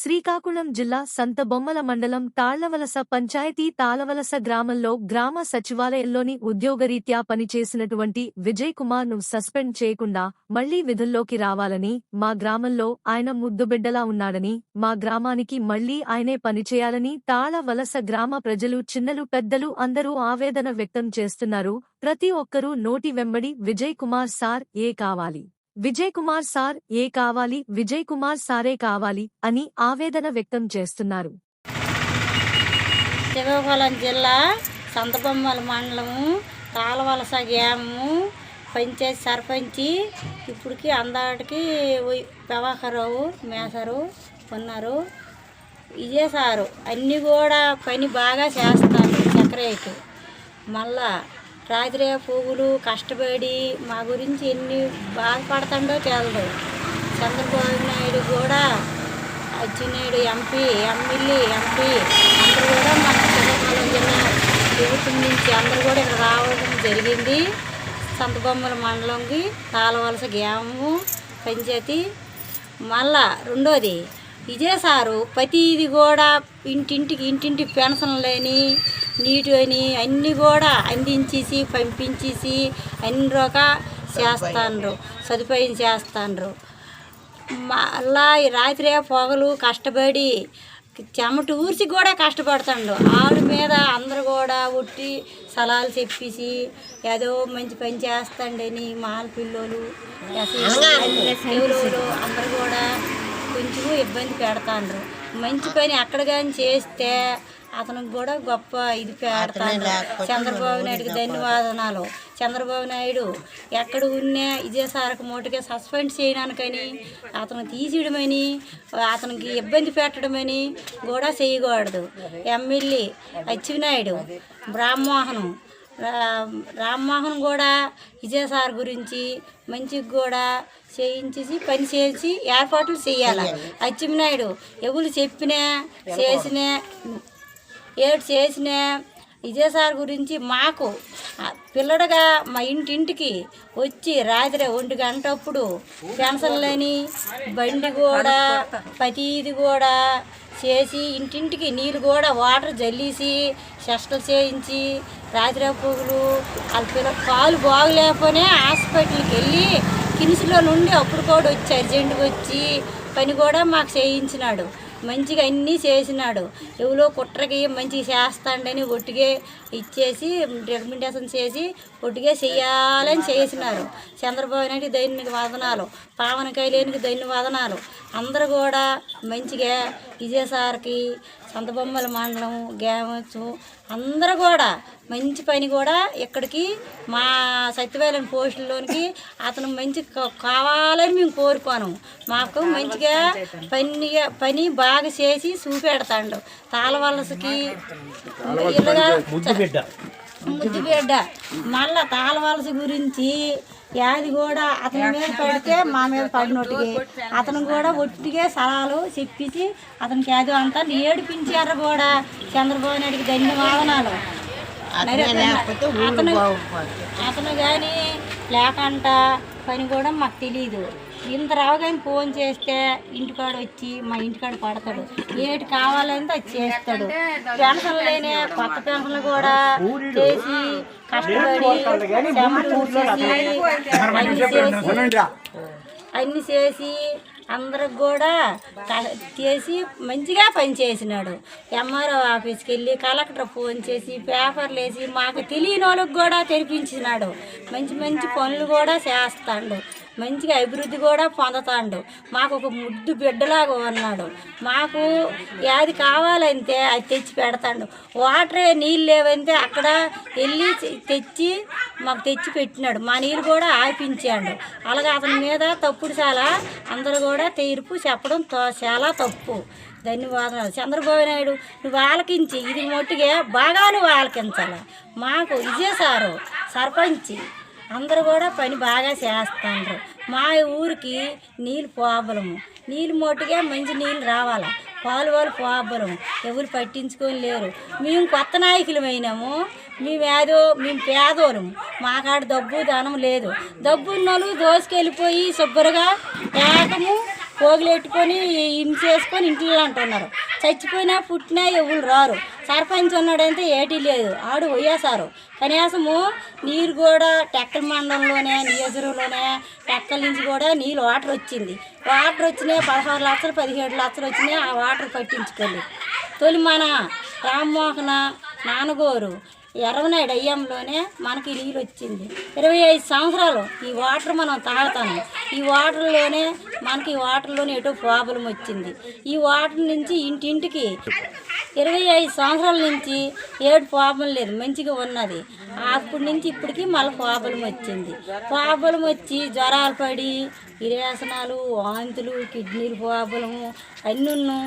శ్రీకాకుళం జిల్లా సంతబొమ్మల మండలం తాళ్ళవలస పంచాయతీ తాళవలస గ్రామంలో గ్రామ సచివాలయంలోని ఉద్యోగరీత్యా పనిచేసినటువంటి విజయ్ కుమార్ను సస్పెండ్ చేయకుండా మళ్ళీ విధుల్లోకి రావాలని మా గ్రామంలో ఆయన ముద్దుబిడ్డలా ఉన్నాడని మా గ్రామానికి మళ్ళీ ఆయనే పనిచేయాలని తాళవలస గ్రామ ప్రజలు చిన్నలు పెద్దలు అందరూ ఆవేదన వ్యక్తం చేస్తున్నారు. ప్రతి ఒక్కరూ నోటి వెంబడి విజయ్ కుమార్ సార్ ఏ కావాలి? విజయ్ కుమార్ సార్ ఏ కావాలి? విజయ్ కుమార్ సారే కావాలి అని ఆవేదన వ్యక్తం చేస్తున్నారు. శ్రీకాకుళం జిల్లా సంతబొమ్మల మండలము కాలవలస గ్రామము పంచాయతీ సర్పంచి ఇప్పటికి అందరికి ప్రభాకరావు మేసరు ఉన్నారు ఇదే సారు అన్నీ కూడా పని బాగా చేస్తారు. సెక్రటరీ మళ్ళా రాత్రి పువ్వులు కష్టపడి మా గురించి ఎన్ని బాధపడతాడో తెలదు. చంద్రబాబు నాయుడు కూడా అచ్చినాయుడు ఎంపీ ఎమ్మెల్యే ఎంపీ. అందరూ కూడా మన శ్రీకాకుళం జిల్లా ప్రభుత్వం నుంచి అందరూ కూడా ఇక్కడ రావడం జరిగింది. సంతబొమ్మల మండలంకి తాళవలస గ్రామము పంచాయతీ. మళ్ళా రెండోది ఇదే సారు ప్రతిది కూడా ఇంటింటికి ఇంటింటి పెన్షన్లని నీటి అని అన్నీ కూడా అందించేసి పంపించేసి అన్ని రకా చేస్తాండ్రు. సదుపాయం చేస్తాండ్రు. మళ్ళా రాత్రి పొగలు కష్టపడి చెమట ఊర్చి కూడా కష్టపడుతుండు ఆవిడ మీద అందరు కూడా ఉట్టి సలాలు చెప్పేసి ఏదో మంచి పని చేస్తాండని మాల పిల్లోలు అందరు కూడా కొంచెం ఇబ్బంది పెడతాండ్రు. మంచి పని అక్కడ కానీ చేస్తే అతనికి కూడా గొప్ప ఇది పెడతాను చంద్రబాబు నాయుడుకి ధన్యవాదనాలు చంద్రబాబు నాయుడు ఎక్కడ ఉన్నా ఇదే సారకు మూటగా సస్పెండ్ చేయడానికని అతను తీసేయడమని అతనికి ఇబ్బంది పెట్టడమని కూడా చేయకూడదు. ఎమ్మెల్యే అచ్చెన్నాయుడు బ్రాహ్మోహనం. రామ్మోహన్ కూడా విజయ సార్ గురించి మంచిగా కూడా చేయించేసి పని చేసి ఏర్పాట్లు చేయాలి? అచ్చెన్నాయుడు ఎవరు చెప్పినా చేసినా ఏడు చేసినా విజయ సార్ గురించి మాకు పిల్లడగా మా ఇంటింటికి వచ్చి రాత్రి ఒంటి గంటప్పుడు పెన్షన్లని బండి కూడా ప్రతిది కూడా చేసి ఇంటింటికి నీళ్ళు కూడా వాటర్ జల్లేసి చెస్టలు చేయించి రాత్రి పువ్వులు వాళ్ళ పిల్ల కాలు బాగలేకపోయినా హాస్పిటల్కి వెళ్ళి కినిసిలో నుండి అప్పుడు కూడా వచ్చి అర్జెంటుగా వచ్చి పని కూడా మాకు చేయించినాడు. మంచిగా అన్నీ చేసినాడు. ఎవరో కుట్రకి మంచిగా చేస్తాడని ఒట్టిగే ఇచ్చేసి రికమెండేషన్ చేసి ఒట్టిగే చేయాలని చేసినారు. చంద్రబాబు నాయుడు ధన్యవాదనాలు పావన కైలేనికి ధన్యవాదనాలు అందరూ కూడా మంచిగా విజయసార్కి సంతబొమ్మల మండలం గ్యామచ్చు అందరూ కూడా మంచి పని కూడా ఇక్కడికి మా సత్యవేలం పోస్టుల్లోనికి అతను మంచి కావాలని మేము కోరుకోను. మాకు మంచిగా పని పని బాగా చేసి చూపెడతాడు. తాళవలసకి ఇలాగా ముద్దు బిడ్డ. మళ్ళా తాళవలస గురించి యాది కూడా అతని మీద పడితే మా మీద పడినట్టుగా అతను కూడా ఒట్టిగా సలాలు చెప్పేసి అతనికి యాది అంతా ఏడిపించారు కూడా. చంద్రబాబు నాయుడికి ధన్యవాదనాలు. అతను అతను కానీ లేకంట పని కూడా మాకు తెలియదు ఇంత రావగానే ఫోన్ చేస్తే ఇంటికాడ వచ్చి మా ఇంటికాడ పడతాడు. ఏటి కావాలంటే అది చేస్తాడు. పెన్షన్ లేని కొత్త పెన్షన్లు కూడా చేసి కష్టపడి అన్ని చేసి చేసి అందరికి కూడా చేసి మంచిగా పని చేసినాడు. ఎంఆర్ఓ ఆఫీస్కి వెళ్ళి కలెక్టర్ ఫోన్ చేసి పేపర్లు వేసి మాకు తెలియని వాళ్ళకి కూడా తెరిపించినాడు. మంచి మంచి పనులు కూడా చేస్తాడు. మంచిగా అభివృద్ధి కూడా పొందుతాడు. మాకు ఒక ముద్దు బిడ్డలాగా ఉన్నాడు. మాకు ఏది కావాలంటే అది తెచ్చి పెడతాడు. వాటరే నీళ్ళు లేవంటే అక్కడ వెళ్ళి తెచ్చి మాకు తెచ్చి పెట్టినాడు. మా నీళ్ళు కూడా ఆపించాడు అలాగే అతని మీద తప్పుడు చాలా అందరూ కూడా తీర్పు చెప్పడం తో- చాలా తప్పు. ధన్యవాదాలు. చంద్రబాబు నాయుడు నువ్వు ఆలకించి ఇది మొట్టిగా బాగా నువ్వు ఆలకించాలి. మాకు ఇదే సారు సర్పంచి అందరూ కూడా పని బాగా చేస్తాండ్రు. మా ఊరికి నీళ్ళు పోబలము నీళ్ళు మొట్టుగా మంచి నీళ్ళు రావాలి. పాలు వాళ్ళు పోబలము ఎవరు పట్టించుకొని లేరు. మేము కొత్త నాయకులమైనాము మేము ఏదో మేము పేదోళ్ళము మా కాడ డబ్బు ధనం లేదు. డబ్బున్నోళ్ళు దోసుకెళ్ళిపోయి శుభ్రంగా ఏకము పోగులెట్టుకొని ఇన్ చేసుకొని ఇంట్లో అంటున్నారు చచ్చిపోయినా పుట్టినా ఎవరు రారు. సర్పంచ్ ఉన్నాడంటే ఏటీ లేదు. ఆడు పోయేశారు కనీసము నీరు కూడా టెక్కల మండలంలోనే నియోజకవర్గంలోనే టెక్కల నుంచి కూడా నీళ్ళు వాటర్ వచ్చింది. వాటర్ వచ్చినాయి పదహారు లక్షలు పదిహేడు లక్షలు వచ్చినాయి ఆ వాటర్ పట్టించుకోండి తొలి మన రామ్మోహన నాన్నగోరు ఎర్రనాయుడు అయ్యంలోనే మనకి నీళ్ళు వచ్చింది. ఇరవై ఐదు సంవత్సరాలు ఈ వాటర్ మనం తాగుతాము ఈ వాటర్లోనే మనకి ఈ వాటర్లోనే ఎటో ప్రాబ్లం వచ్చింది. ఈ వాటర్ నుంచి ఇంటింటికి ఇరవై ఐదు సంవత్సరాల నుంచి ఏడు ప్రాబ్లం లేదు మంచిగా ఉన్నది. అప్పటి నుంచి ఇప్పటికి మళ్ళీ ప్రాబ్లం వచ్చింది. ప్రాబ్లం వచ్చి జ్వరాలు పడి ఇరేసనాలు వాంతులు కిడ్నీలు ప్రాబ్లము అన్నీ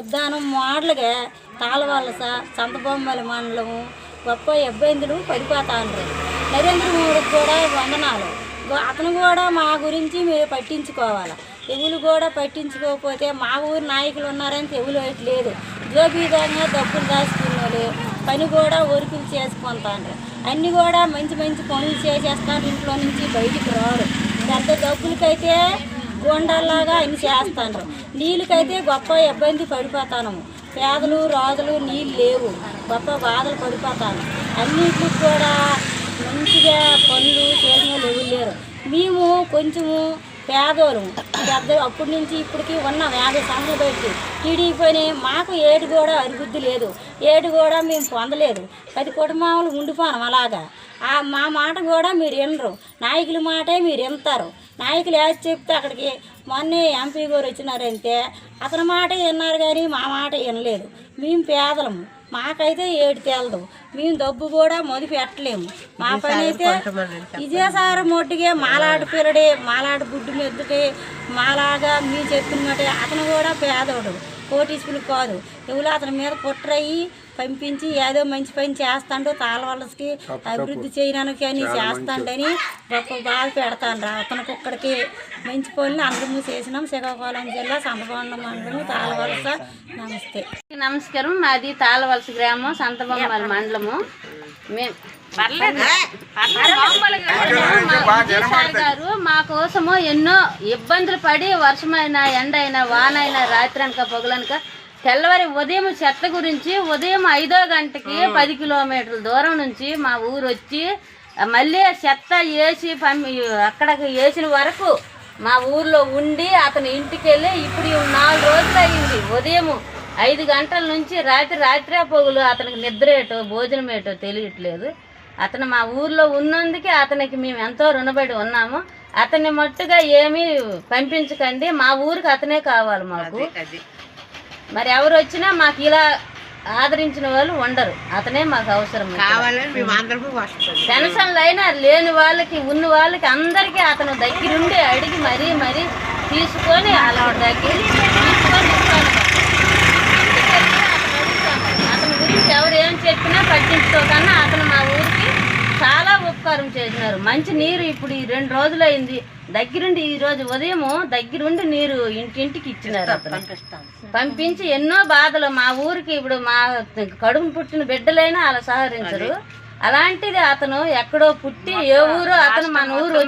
ఉద్దానం మోడలుగా తాళవలస సంతబొమ్మల మండలము గొప్ప ఇబ్బందులు పడిపోతాండ్రు. నరేంద్ర మోడీ కూడా వందనాలు. అతను కూడా మా గురించి మీరు పట్టించుకోవాలి. తెగులు కూడా పట్టించుకోకపోతే మా ఊరు నాయకులు ఉన్నారని తెగులు లేదు జోబీదంగా డబ్బులు దాచుకున్నారు పని కూడా ఒరుకులు చేసుకుంటాండ్రు. అన్నీ కూడా మంచి మంచి పనులు చేసేస్తారు ఇంట్లో నుంచి బయటికి రాడు. పెద్ద డబ్బులకైతే గుండల్లాగా అన్ని చేస్తాను నీళ్ళకైతే గొప్ప ఇబ్బంది పడిపోతాను. పేదలు రాజులు నీళ్ళు లేవు. గొప్ప బాధలు పడిపోతాను. అన్నింటికి కూడా మంచిగా పనులు చేసిన లేవు లేరు. మేము కొంచెము పేదోళ్ళము పెద్ద అప్పటి నుంచి ఇప్పటికి ఉన్న యాభై సంవత్సరాలు పెట్టి టీడీపీని మాకు ఏడు కూడా అభివృద్ధి లేదు. ఏడు కూడా మేము పొందలేదు. పది కుటుంబాలు ఉండిపోను అలాగా. ఆ మా మాట కూడా మీరు వినరు. నాయకుల మాటే మీరు వింటారు. నాయకులు ఏది చెప్తే అక్కడికి మొన్నే ఎంపీ గారు వచ్చినారంటే అతని మాట విన్నారు కానీ మా మాట వినలేదు. మేము పేదలము మాకైతే ఏడు తేలదు మేము డబ్బు కూడా మొదలు పెట్టలేము. మా పని అయితే విజయసాగర మొట్టిగే మాలాడు పిల్లడే మాలాడు గుడ్డు మెద్దుకే మాలాగా మీ చెప్పిన మాట. అతను కూడా పేదోడు కోటీసులు కాదు. ఎవరు అతని మీద కుట్రయ్యి పంపించి ఏదో మంచి పని చేస్తాండు తాళవలసకి అభివృద్ధి చేయడానికి అని చేస్తాడని గొప్ప బాధ పెడతాను అతనికి ఒక్కడికి మంచి పనులు అందరము చేసినాం. శ్రీకాకుళం జిల్లా సంతకొండ మండలం తాళవలస నమస్తే. నమస్కారం. మాది తాళవలస గ్రామం సంతబొమ్మల మండలము. మేము గారు మా కోసము ఎన్నో ఇబ్బందులు పడి వర్షమైనా ఎండ అయినా వాన అయినా రాత్రి అనక పొగలనక తెల్లవారి ఉదయం చెత్త గురించి ఉదయం ఐదో గంటకి పది కిలోమీటర్ల దూరం నుంచి మా ఊరు వచ్చి మళ్ళీ చెత్త వేసి పంపి అక్కడికి వేసిన వరకు మా ఊర్లో ఉండి అతని ఇంటికి వెళ్ళి ఇప్పుడు నాలుగు రోజులు అయింది. ఉదయం ఐదు గంటల నుంచి రాత్రి రాత్రి పొగులు అతనికి నిద్ర ఏటో భోజనం ఏటో తెలియట్లేదు. అతను మా ఊర్లో ఉన్నందుకే అతనికి మేము ఎంతో రుణపడి ఉన్నాము. అతన్ని మట్టుగా ఏమీ పంపించకండి మా ఊరికి అతనే కావాలి మాకు. మరి ఎవరు వచ్చినా మాకు ఇలా ఆదరించిన వాళ్ళు ఉండరు. అతనే మాకు అవసరం పెన్షన్లు అయినా లేని వాళ్ళకి ఉన్న వాళ్ళకి అందరికీ అతను దగ్గరుండి అడిగి మరీ మరీ తీసుకొని అలా దగ్గర తీసుకొని ఇస్తాను ఇంటికెళ్ళి అతను అడుగుతాను. అతని గురించి ఎవరు ఏం చెప్పినా పట్టించుకోకన్నా అతను మా ఊరికి చాలా ఉపకారం చేసినారు. మంచి నీరు ఇప్పుడు ఈ రెండు రోజులు అయింది దగ్గరుండి ఈ రోజు ఉదయం దగ్గరుండి నీరు ఇంటింటికి ఇచ్చినారు అతను. పంపించి ఎన్నో బాధలు. మా ఊరికి ఇప్పుడు మా కడుపు పుట్టిన బిడ్డలైనా అలా సహకరించరు. అలాంటిది అతను ఎక్కడో పుట్టి ఏ ఊరు అతను మన ఊరు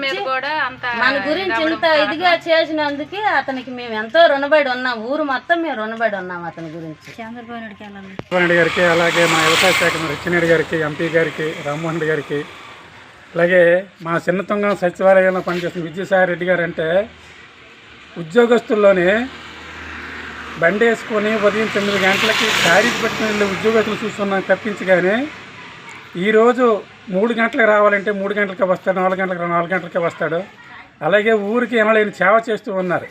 మన గురించి ఇంత ఇదిగా చేసినందుకే అతనికి మేము ఎంతో రుణపడి ఉన్నాం. ఊరు మొత్తం మేము రుణపడి ఉన్నాం అతని గురించి. చంద్రబాబు రెడ్డి గారికి అలాగే మా వ్యవసాయ శాఖ రెడ్డి గారికి ఎంపీ గారికి రామ్మోహన్ రెడ్డి గారికి అలాగే మా చిన్నతంగం సచివాలయంలో పనిచేసిన విజయసాయి రెడ్డి గారు అంటే ఉద్యోగస్తుల్లోనే బండి వేసుకొని ఉదయం తొమ్మిది గంటలకి శారీ పెట్టిన ఉద్యోగస్తులు చూస్తున్నాం తప్పించి కానీ ఈరోజు మూడు గంటలకు రావాలంటే మూడు గంటలకే వస్తాడు నాలుగు గంటలకు నాలుగు గంటలకే వస్తాడు. అలాగే ఊరికి ఎనలేని సేవ చేస్తూ ఉన్నారు.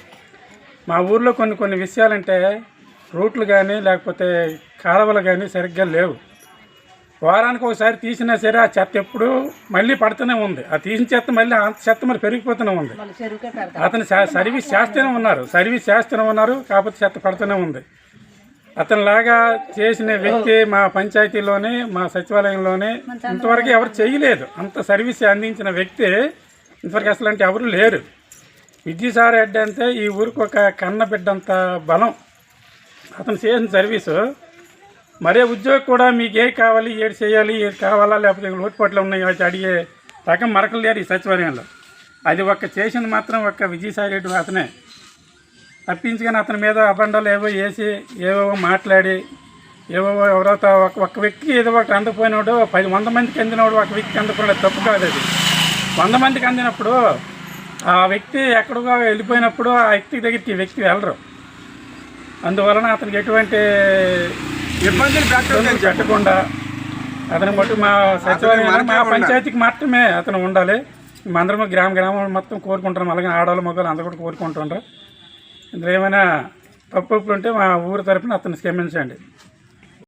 మా ఊర్లో కొన్ని కొన్ని విషయాలంటే రూట్లు కానీ లేకపోతే కాలువలు కానీ సరిగ్గా లేవు. వారానికి ఒకసారి తీసినా సరే ఆ చెత్త ఎప్పుడు మళ్ళీ పడుతూనే ఉంది. ఆ తీసిన చెత్త మళ్ళీ ఆ చెత్త మరి పెరిగిపోతూనే ఉంది. అతను సర్వీస్ చేస్తూనే ఉన్నారు. సర్వీస్ చేస్తూనే ఉన్నారు కాకపోతే చెత్త పడుతూనే ఉంది. అతనిలాగా చేసిన వ్యక్తి మా పంచాయతీలోనే మా సచివాలయంలోనే ఇంతవరకు ఎవరు చేయలేదు. అంత సర్వీస్ అందించిన వ్యక్తి ఇంతవరకు అసలు అంటే ఎవరు లేరు. విద్యుసార్ రెడ్డి అంటే ఈ ఊరికి ఒక కన్న బిడ్డంత బలం. అతను చేసిన సర్వీసు మరే ఉద్యోగి కూడా మీకు ఏది కావాలి ఏది చేయాలి ఏది కావాలా లేకపోతే లోటుపాట్లు ఉన్నాయి వాటి అడిగే రకం మరకలు లేరు ఈ సచివాలయంలో. అది ఒక్క చేసింది మాత్రం ఒక్క విజయసాయి రెడ్డి అతనే. తప్పించుకొని అతని మీద అబండాలు ఏవో వేసి ఏవేవో మాట్లాడి ఏవో ఎవరైతే ఒక ఒక్క వ్యక్తికి ఏదో ఒకటి అందకపోయినాడు పది వంద మందికి అందినవాడు ఒక వ్యక్తికి అందకపోయినాడు తప్పు కాదు అది. వంద మందికి అందినప్పుడు ఆ వ్యక్తి ఎక్కడికో వెళ్ళిపోయినప్పుడు ఆ వ్యక్తి దగ్గరికి ఈ వ్యక్తి వెళ్ళరు. అందువలన అతనికి ఎటువంటి ఇబ్బందులు పెట్టకుండా అతను మటు మా సచివాలయం మా పంచాయతీకి మాత్రమే అతను ఉండాలి. మేమందరం గ్రామ గ్రామం మొత్తం కోరుకుంటున్నాం. అలాగే ఆడవాళ్ళు మగవాళ్ళు అందరూ కూడా కోరుకుంటుండ్రు. ఇందులో ఏమైనా తప్పు ఉంటే మా ఊరు తరపున అతను క్షమించండి.